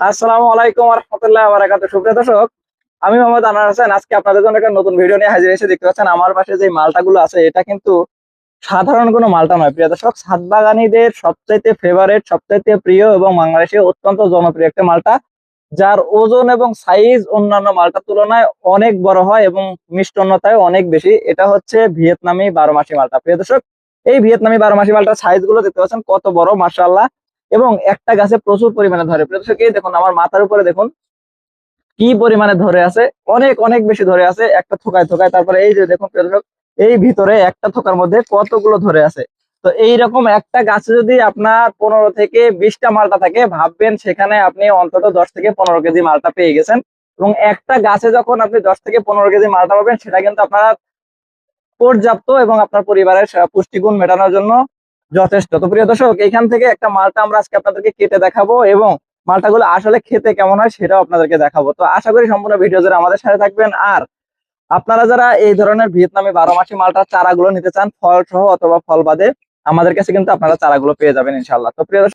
আসসালামু আলাইকুম রহমতুল্লাহ বারাকাতু সুপ্রিয় দর্শক, আমি মোহাম্মদ আনার হোসেন। আজকে আপনাদের জন্য একটা নতুন ভিডিও নিয়ে হাজির এসে দেখতে পাচ্ছেন, আমার পাশে যে মালটাগুলো আছে, এটা কিন্তু সাধারণ কোনো মালটা নয়। প্রিয় দর্শক সাত বাগানীদের সবচাইতে ফেভারেট সবচাইতে প্রিয় এবং বাংলাদেশে অত্যন্ত জনপ্রিয় একটা মালটা, যার ওজন এবং সাইজ অন্যান্য মালটার তুলনায় অনেক বড় হয় এবং মিষ্টনতায় অনেক বেশি। এটা হচ্ছে ভিয়েতনামি বারো মাসি মালটা। প্রিয় দর্শক, এই ভিয়েতনামি বারো মাসি মালটার সাইজগুলো দেখতে পাচ্ছেন, কত বড় মার্শাল্লাহ এবং একটা গাছে প্রচুর পরিমাণে ধরে। প্রিয়দর্শক এই দেখুন, আমার মাথার উপরে দেখুন, কি পরিমাণে ধরে আছে। অনেক অনেক বেশি ধরে আছে, একটা থোকায় থোকায়। তারপরে এই যে দেখুন প্রিয়দর্শক এই ভিতরে একটা থোকার মধ্যে কতগুলো ধরে আছে। তো এইরকম একটা গাছে যদি আপনার পনেরো থেকে বিশটা মালটা থাকে, ভাববেন সেখানে আপনি অন্তত দশ থেকে পনেরো কেজি মালটা পেয়ে গেছেন। এবং একটা গাছে যখন আপনি দশ থেকে পনেরো কেজি মালটা পাবেন, সেটা কিন্তু আপনার পর্যাপ্ত এবং আপনার পরিবারের পুষ্টিগুণ মেটানোর জন্য যথেষ্ট। তো প্রিয় দর্শক, এখান থেকে একটা মালটা আমরা আজকে আপনাদেরকে কেটে দেখাবো এবং মালটা গুলো আসলে খেতে কেমন হয় সেটাও আপনাদেরকে দেখাবো। তো আশা করি সম্পূর্ণ ভিডিও জুড়ে আমাদের সাথে থাকবেন। আর আপনারা যারা এই ধরনের ভিয়েতনামে বারো মাসি মালটার চারাগুলো নিতে চান ফল সহ অথবা ফল বাদে, আমাদের কাছে কিন্তু আপনারা চারাগুলো পেয়ে যাবেন ইনশাল্লাহ তো প্রিয়